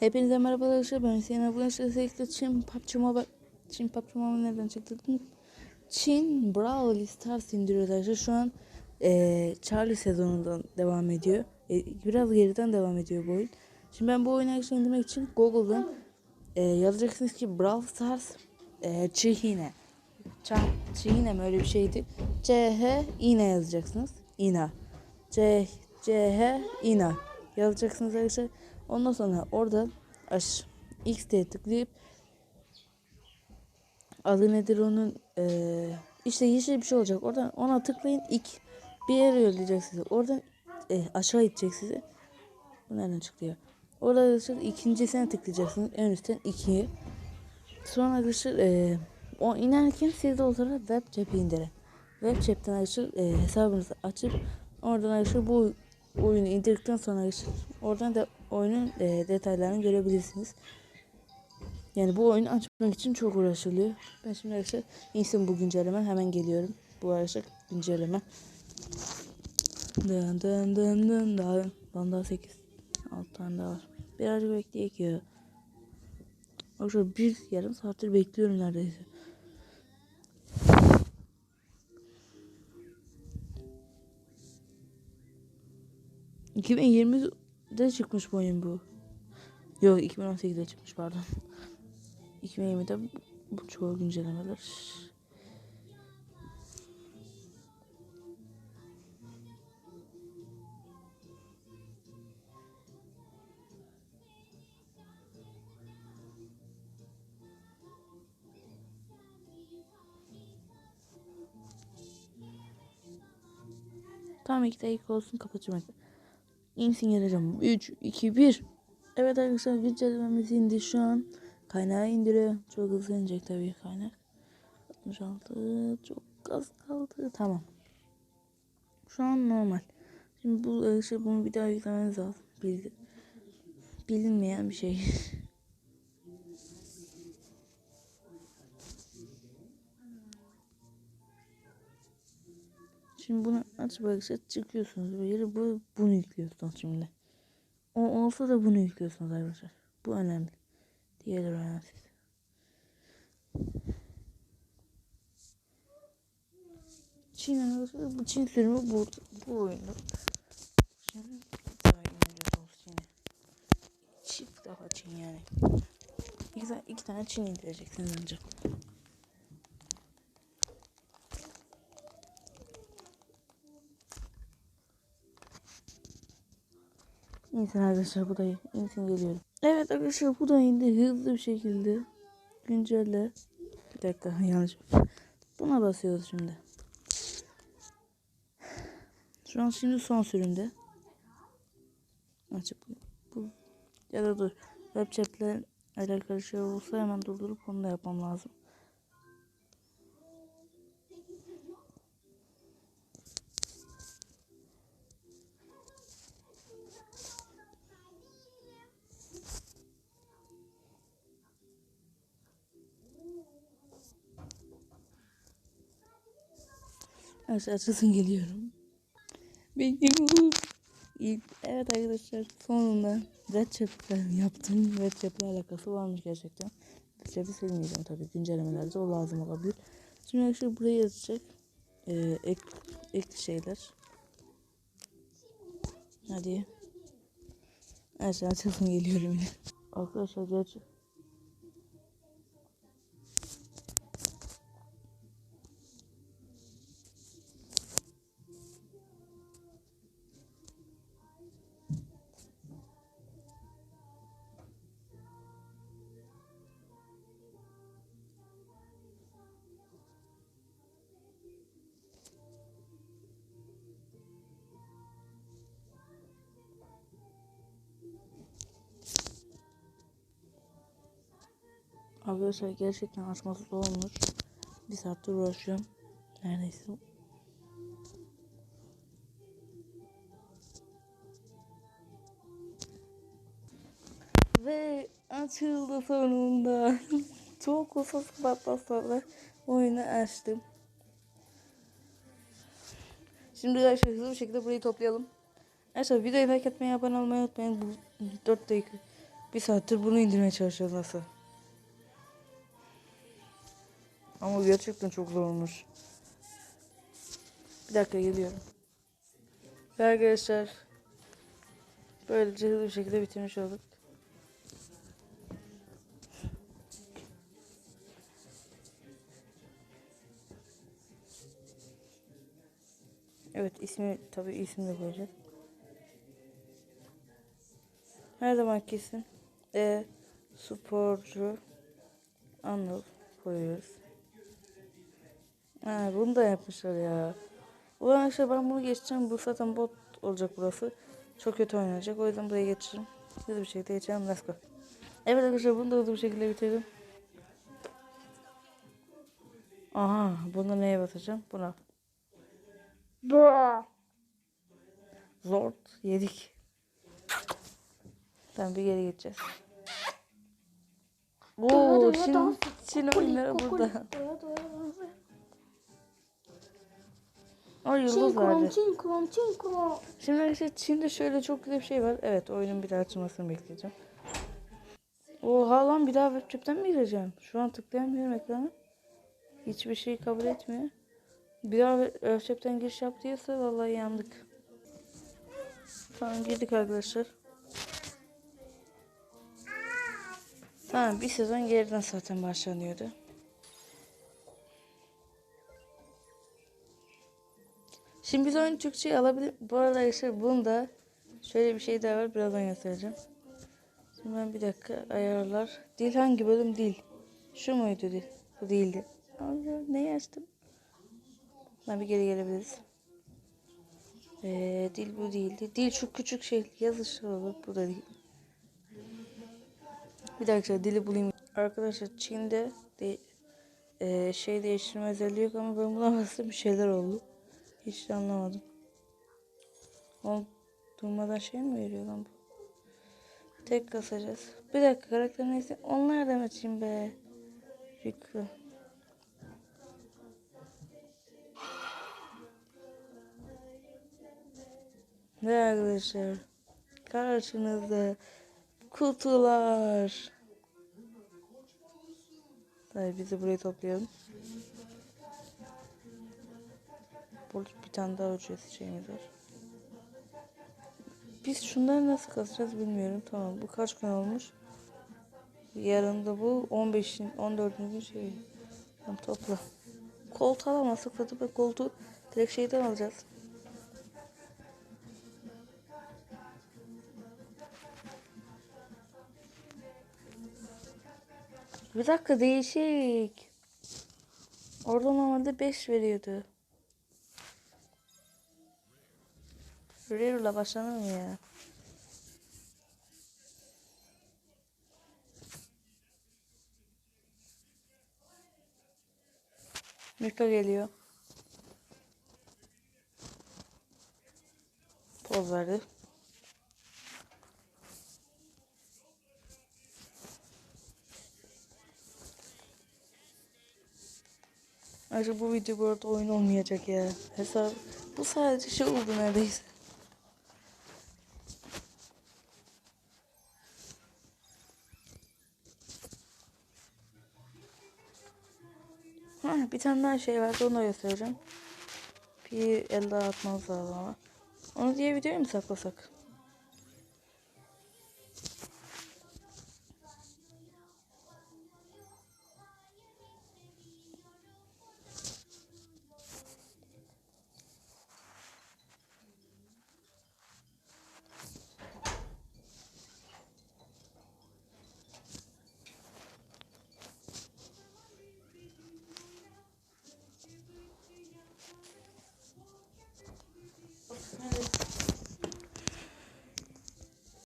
Hepinize merhaba arkadaşlar. Ben Hüseyin Abi. Arkadaşlar Çin PUBG Mobile Çin PUBG Mobile nereden çıktı? Çin Brawl Stars indiriyor arkadaşlar. Şu an eee Charlie sezonundan devam ediyor. E, biraz geriden devam ediyor bu oyun. Şimdi ben bu oyunu arkadaşlar indirmek için Google'dan eee yazacaksınız ki Brawl Stars eee Çihine. Ça Çihine mi öyle bir şeydi. C H İne yazacaksınız. İna. C C H İna yazacaksınız arkadaşlar. Ondan sonra orada aş X'te tıklayıp adı nedir onun eee, işte yeşil bir şey olacak. Oradan ona tıklayın ilk bir yere yollayacak sizi. Oradan eee, aşağı itecek sizi. Bu nereden çıktı ya? Orada arkadaşlar ikincisine tıklayacaksınız. En üstten ikiyi. Sonra arkadaşlar eee, o inerken siz de o web chat'i indirin. Web chat'ten arkadaşlar eee, hesabınızı açıp oradan arkadaşlar bu oyunu indirdikten sonra oradan da oyunun eee, detaylarını görebilirsiniz. Yani bu oyunu açmak için çok uğraşılıyor. Ben şimdi arkadaşlar insin bu güncelleme hemen geliyorum. Bu arkadaşlar güncelleme. Dın dın dın dın daha, lan daha 8 6 tane daha var. Birazcık bekleyek ya. Arkadaşlar bir yarım saattir bekliyorum neredeyse. ...2020'de çıkmış bu oyun bu. Yok 2018'de çıkmış pardon. 2020'de bu, çoğu güncellemeler. Tam 2 dakika olsun kapatacağım. İnsin geleceğim. 3, 2, 1. Evet arkadaşlar güncellememiz indi şu an. Kaynağı indiriyor. Çok hızlı inecek tabii kaynak. 66 çok az kaldı. Tamam. Şu an normal. Şimdi bu arkadaşlar bunu bir daha yüklemeniz lazım. Bil, bilinmeyen bir şey. Şimdi bunu açıp arkadaşlar çıkıyorsunuz. Böyle bu, bunu yüklüyorsunuz şimdi. O olsa da bunu yüklüyorsunuz arkadaşlar. Bu önemli. Diğerleri önemsiz. Çin arkadaşlar bu Çin sürümü bu, bu oyunda. Şimdi daha indiriyorsunuz Çin'i. Çift daha Çin yani. İki, iki tane Çin indireceksiniz ancak. İnsan arkadaşlar bu da insan geliyorum. Evet arkadaşlar bu da indi hızlı bir şekilde. Güncelle. Bir dakika yanlış. Buna basıyoruz şimdi. Şu an şimdi son sürümde. Açıp bu ya da dur. Web chatle alakalı şey olsa hemen durdurup onu da yapmam lazım. Aşağı açılsın geliyorum. Bekliyorum. Evet arkadaşlar sonunda Red Chap'le yaptım. Red Chap'le alakası varmış gerçekten. Red Chap'i silmeyeceğim tabii. Güncellemelerde o lazım olabilir. Şimdi arkadaşlar buraya yazacak. Ee, ek, ek şeyler. Hadi. Aşağı açılsın geliyorum yine. Arkadaşlar gerçek. Arkadaşlar gerçekten açması zor olmuş. Bir saattir uğraşıyorum. Neredeyse. Ve açıldı sonunda. Çok saatler sonra oyunu açtım. Şimdi arkadaşlar hızlı bir şekilde burayı toplayalım. Arkadaşlar videoyu like etmeyi, abone olmayı unutmayın. Bu 4 dakika Bir saattir bunu indirmeye çalışıyoruz nasıl? Ama gerçekten çok zor olmuş. Bir dakika geliyorum. Ve arkadaşlar böylece hızlı bir şekilde bitirmiş olduk. Evet ismi tabii isim de koyacağız. Her zamanki isim. E sporcu Anıl koyuyoruz. Ha, bunu da yapmışlar ya. Ulan arkadaşlar ben bunu geçeceğim. Bu zaten bot olacak burası. Çok kötü oynayacak. O yüzden buraya geçeceğim. Hızlı bir şekilde geçelim. Let's go. Evet arkadaşlar bunu da hızlı bir şekilde bitirdim. Aha bunu neye basacağım? Buna. Zord yedik. Tamam bir geri geçeceğiz. Oo şimdi şimdi oyunları burada. O yıldız vardı. Çinko, çinko. Şimdi arkadaşlar Çin'de şöyle çok güzel bir şey var. Evet oyunun bir daha açılmasını bekleyeceğim. Oha lan bir daha webcam'den mi gireceğim? Şu an tıklayamıyorum ekrana. Hiçbir şey kabul etmiyor. Bir daha webcam'den giriş yap diyorsa vallahi yandık. Tamam girdik arkadaşlar. Tamam bir sezon geriden zaten başlanıyordu. Şimdi biz oyunu Türkçe'ye alabilir. Bu arada arkadaşlar bunda şöyle bir şey daha var. Birazdan göstereceğim. Şimdi ben bir dakika ayarlar. Dil hangi bölüm dil? Şu muydu dil? Bu değildi. Allah neyi açtım? Ben bir geri gelebiliriz. Ee, dil bu değildi. Dil şu küçük şey yazışlar olur. Bu da değil. Bir dakika dili bulayım. Arkadaşlar Çin'de de, e, şey değiştirme özelliği yok ama ben buna bastım bir şeyler oldu. Hiç de anlamadım. O durmadan şey mi veriyor lan bu? Tek kasacağız. Bir dakika karakter neyse. Onlar da açayım be. Rico. Ve arkadaşlar karşınızda kutular. Hayır biz de burayı toplayalım. Burada bir tane daha ücretsiz şeyimiz var. Biz şunları nasıl kasacağız bilmiyorum. Tamam bu kaç gün olmuş? Yarın da bu 15'in 14. gün şey. Tamam topla. Koltuğu alamazsak zaten ben koltuğu direkt şeyden alacağız. Bir dakika değişik. Orada normalde 5 veriyordu. Rero'la başlanır mı ya? Mika geliyor. Poz verdi. Ayrıca bu video bu arada oyun olmayacak ya. Hesap bu sadece şey oldu neredeyse. Bir tane daha şey var onu da göstereceğim. Bir el daha atmamız lazım ama. Onu diye videoya mı saklasak?